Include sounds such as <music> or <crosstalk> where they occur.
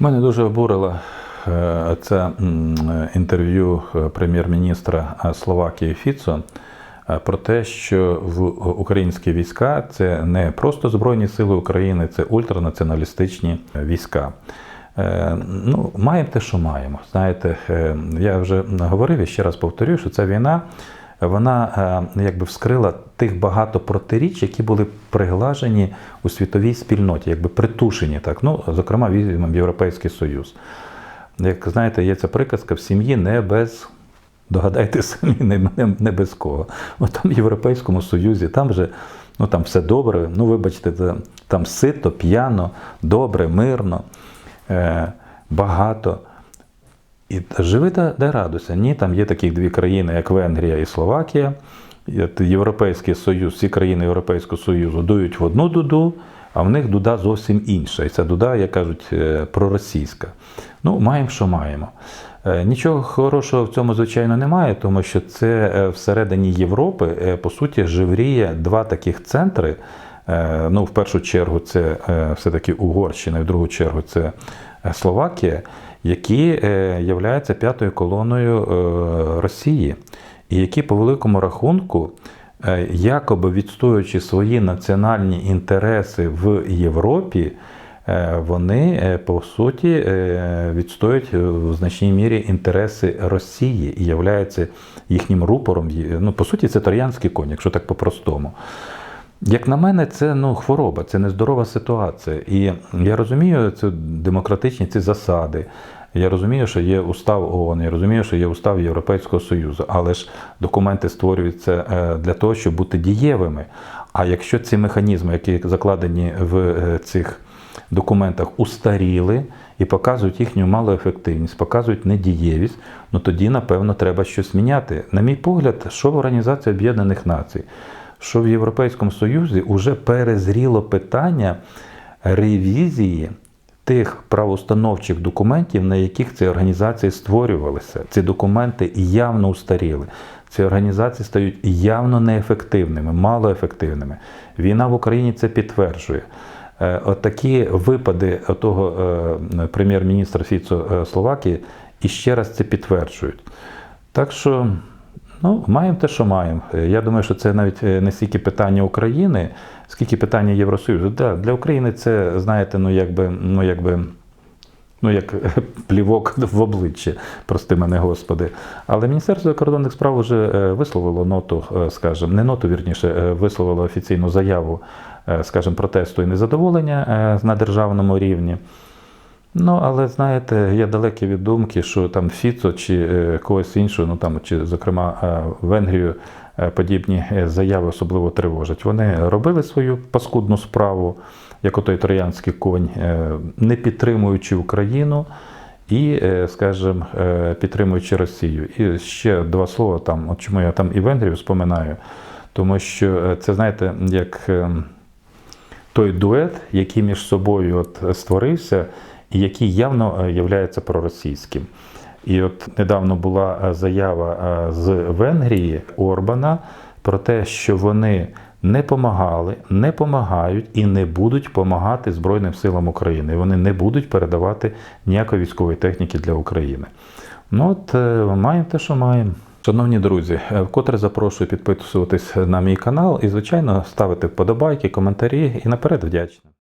Мене дуже обурило е, це інтерв'ю е, прем'єр-міністра е, Словакії Фіцо про те, що в українські війська це не просто Збройні Сили України, це ультранаціоналістичні війська. Ну, маємо те, що маємо. Знаєте, я вже говорив і ще раз повторюю, що ця війна вона е, якби вскрила тих багато протиріч, які були приглажені у світовій спільноті, якби притушені так. Ну, зокрема, візьмемо Європейський Союз. Як знаєте, є ця приказка в сім'ї не без. Догадайте самі, <laughs> не, не, не без кого. От там в Європейському Союзі, там вже ну, там все добре, ну вибачте, там, там сито, п'яно, добре, мирно, е, багато. І живи та де радуйся. Ні, там є такі дві країни, як Венгрія і Словакія. Європейський Союз, всі країни Європейського Союзу дують в одну дуду, а в них дуда зовсім інша. І ця дуда, як кажуть, е, проросійська. Ну, маємо, що маємо. Е, Нічого хорошого в цьому, звичайно, немає, тому що це е, всередині Європи, по суті, живріє два таких центри. Ну, в першу чергу, це все-таки Угорщина, і в другу чергу це Словакія, які е, являються п'ятою колоною е, Росії, і які по великому рахунку, е, якоби відстоюючи свої національні інтереси в Європі, е, вони е, по суті е, відстоюють в значній мірі інтереси Росії і являються їхнім рупором. Ну, по суті, це троянський конь, якщо так по-простому. Як на мене, це ну, хвороба, це нездорова ситуація. І я розумію це демократичні ці засади. Я розумію, що є устав ООН, я розумію, що є устав Європейського Союзу, але ж документи створюються е, для того, щоб бути дієвими. А якщо ці механізми, які закладені в е, цих документах, устаріли і показують їхню малоефективність, показують недієвість, ну тоді, напевно, треба щось міняти. На мій погляд, що в Організації Об'єднаних Націй, що в Європейському Союзі вже перезріло питання ревізії тих правоустановчих документів, на яких ці організації створювалися. Ці документи явно устаріли. Ці організації стають явно неефективними, малоефективними. Війна в Україні це підтверджує. Е, От випади того е, прем'єр-міністра Фіцо е, Словакії іще раз це підтверджують. Так що Ну, маємо те, що маємо. Е, Я думаю, що це навіть е, не стільки питання України, скільки питання Євросоюзу. Да, для України це, знаєте, ну якби, ну якби. Ну, як <laughs> плівок в обличчя, прости мене, Господи. Але Міністерство закордонних справ вже е, висловило ноту, е, скажімо, не ноту, вірніше, е, висловило офіційну заяву, е, скажімо, протесту і незадоволення е, на державному рівні. Ну, але знаєте, я далекий від думки, що там Фіцо чи е, когось іншого, ну там чи, зокрема, е, Венгрію е, подібні заяви особливо тривожать. Вони робили свою паскудну справу, як отой троянський конь, не підтримуючи Україну і, скажімо, підтримуючи Росію. І ще два слова там, от чому я там і Венгрію споминаю, тому що це, знаєте, як. е, той дует, який між собою от створився, і який явно є проросійським. І от недавно була е, заява е, з Венгрії Орбана про те, що вони не помагали, не помагають і не будуть помагати Збройним силам України. Вони не будуть передавати ніякої військової техніки для України. Ну от е, маємо те, що маємо. Шановні друзі, е, вкотре запрошую підписуватись на мій канал і, звичайно, ставити вподобайки, коментарі і наперед вдячний.